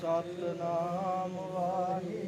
ਸਤਨਾਮ ਵਾਹਿਗੁਰੂ।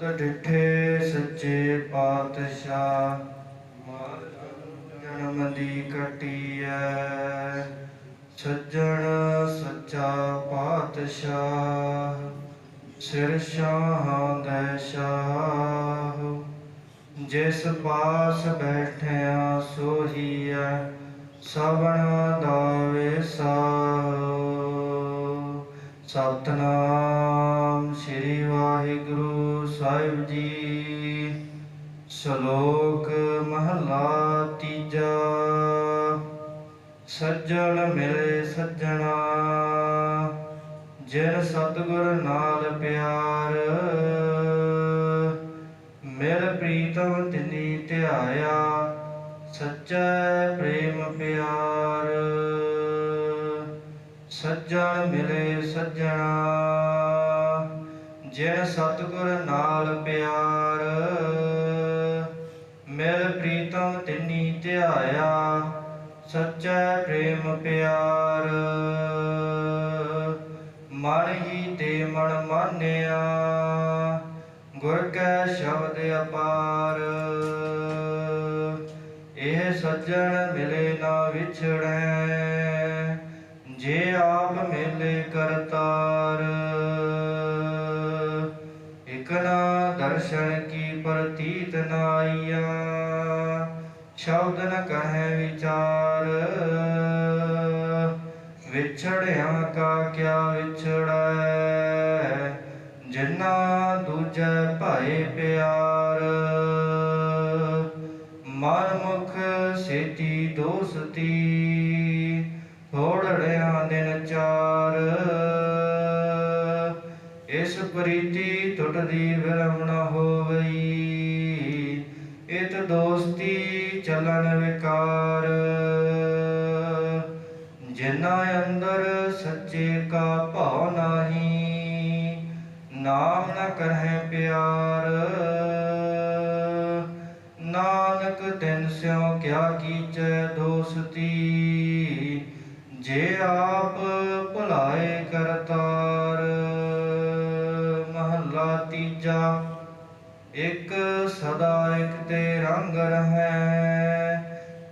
ਤੁਧ ਡਿਠੇ ਸੱਚੇ ਪਾਤਸ਼ਾਹ ਮਾਰ ਜਨਮ ਦੀ ਕਟੀਐ ਸੱਜਣ ਸੱਚਾ ਪਾਤਸ਼ਾਹ, ਸਿਰ ਸ਼ਾਹਾਂ ਦੇ ਸ਼ਾਹ। ਜਿਸ ਪਾਸ ਬੈਠਿਆ ਸੋਹੀਐ ਸਵਣ ਦਾ ਵਿਸਾਹੋ ਸਤਨਾਮ ਸ਼ਲੋਕ ਮਹਲਾ ਤੀਜਾ, ਸੱਜਣ ਮਿਲੇ ਸੱਜਣਾ, ਜਿਨ ਸਤਿਗੁਰ ਨਾਲ ਪਿਆਰ, ਮਿਲ ਪ੍ਰੀਤਮ ਤਿਨੀ ਧਿਆਇਆ, ਸੱਚਾ ਪ੍ਰੇਮ ਪਿਆਰ। ਸੱਜਣ ਮਿਲੇ ਸੱਜਣਾ ਜਿਨ ਸਤਿਗੁਰ ਨਾਲ ਪਿਆਰ, ਮਿਲ ਪ੍ਰੀਤਮ ਤਿਨੀ ਧਿਆਇਆ, ਸੱਚਾ ਪ੍ਰੇਮ ਪਿਆਰ। ਮਨ ਹੀ ਤੇ ਮਨ ਮਾਨਿਆ, ਗੁਰ ਕੈ ਸ਼ਬਦ ਅਪਾਰ। ਇਹ ਸੱਜਣ ਮਿਲੇ ਨਾ ਵਿਛੜੈ, ਜੇ ਆਪ ਮਿਲੇ ਕਰਤਾ ਦਰਸ਼ਨ ਕੀ ਪ੍ਰਤੀਤ ਨਾਈਆ? ਸ਼ਬਦ ਨ ਕਹੈ ਵਿਚਾਰ। ਵਿਛੜਿਆ ਕਾ ਕਿਆ ਵਿਛੜੈ? ਜਿਨਾ ਦੂਜੈ ਭਾਏ ਪਿਆਰ। ਮਨ ਮੁਖ ਸੇਤੀ ਦੋਸਤੀ, ਹੋੜੜਿਆ ਦਿਨ ਚਾਰ। ਪ੍ਰੀਤੀ ਟੁੱਟਦੀ ਵਿਰਮ ਨ ਹੋਵਈ। ਇਤ ਦੋਸਤੀ ਚਲਨ ਵਿਕਾਰ। ਜਿਨਾ ਅੰਦਰ ਸੱਚੇ ਕਾ ਭਾਉ ਨਾਹੀ, ਨਾਮ ਨਾ ਕਰਹਿ ਪਿਆਰ। ਨਾਨਕ ਤਿਨ ਸਿਉ ਕਿਆ ਕੀਚੈ ਦੋਸਤੀ, ਜੇ ਆਪ ਭੁਲਾਏ ਕਰਤਾਰ। ਮਹੱਲਾ ਇਕ ਸਦਾ ਇਕ ਤੇ ਰੰਗ ਰਹੈ।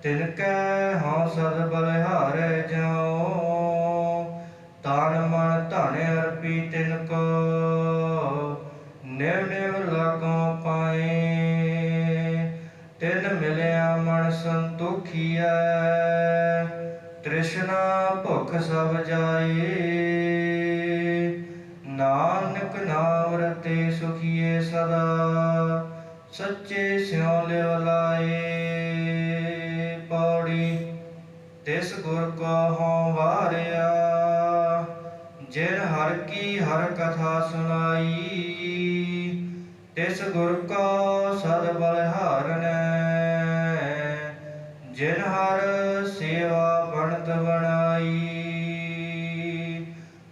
ਤਿਨ ਕੈ ਹਉ ਸਦ ਬਲਿਹਾਰੈ ਜਾਉ, ਤਨ ਮਨ ਧਨ ਅਰਪੀ ਤਿਨ ਕੋ ਨਿਵ ਨਿਵ ਲਾਗੋਂ ਪਾਏ। ਤਿਨ ਮਿਲਿਆ ਮਨ ਸੰਤੋਖੀਐ, ਤ੍ਰਿਸ਼ਨਾ ਭੁਖ ਸਭ ਜਾਏ। ਸੱਚੇ ਸਿਉ ਲਾਏ ਪੌੜੀ ਤਿਸ ਗੁਰ ਕੋ ਹਉ ਵਾਰਿਆ। ਜਿਨ ਹਰ ਕੀ ਹਰ ਕਥਾ ਸੁਣਾਈ ਤਿਸ ਗੁਰ ਕਾ ਸਦ ਬਲਿਹਾਰਨੈ ਜਿਨ ਹਰ ਸੇਵਾ ਬਣਤ ਬਣਾਈ,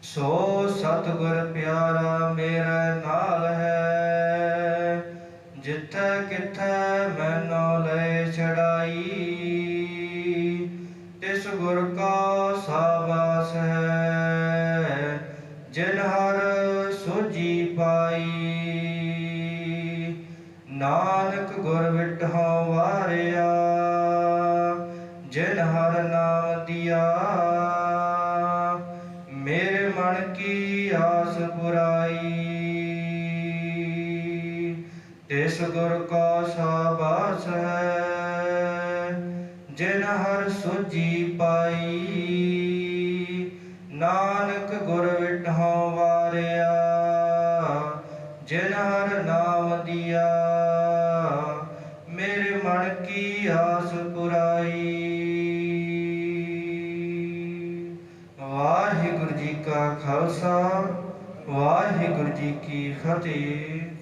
ਸੋ ਸਤਿਗੁਰ ਜਿੱਥੇ ਕਿੱਥੇ ਮੈਨੋ ਲੈ ਛੜਾਈ ਤਿਸ ਗੁਰ ਕਾ ਸਾਬਾਸ ਹੈ, ਜਿਨ ਹਰ ਸੋਜੀ ਪਾਈ। ਨਾਨਕ ਗੁਰ ਵਿਟਹੁ ਵਾਰਿਆ, ਜਿਨ ਹਰ ਨਾਮ ਦਿਆ। ਮੇਰੇ ਮਨ ਕੀ ਆਸ ਪੁਰਾਈ। ਤਿਸ ਗੁਰ ਕਾ ਸਾਬਾਸ ਹੈ, ਜਿਨ ਹਰ ਸੁਜੀ ਪਾਈ। ਨਾਨਕ ਗੁਰ ਵਿਟਹੁ ਵਾਰਿਆ, ਜਿਨ ਹਰ ਨਾਮ ਦਿਆ। ਮੇਰੇ ਮਨ ਕੀ ਆਸ ਪੁਰਾਈ। ਵਾਹਿਗੁਰੂ ਜੀ ਕਾ ਖਾਲਸਾ, ਵਾਹਿਗੁਰੂ ਜੀ ਕੀ ਫਤਿਹ।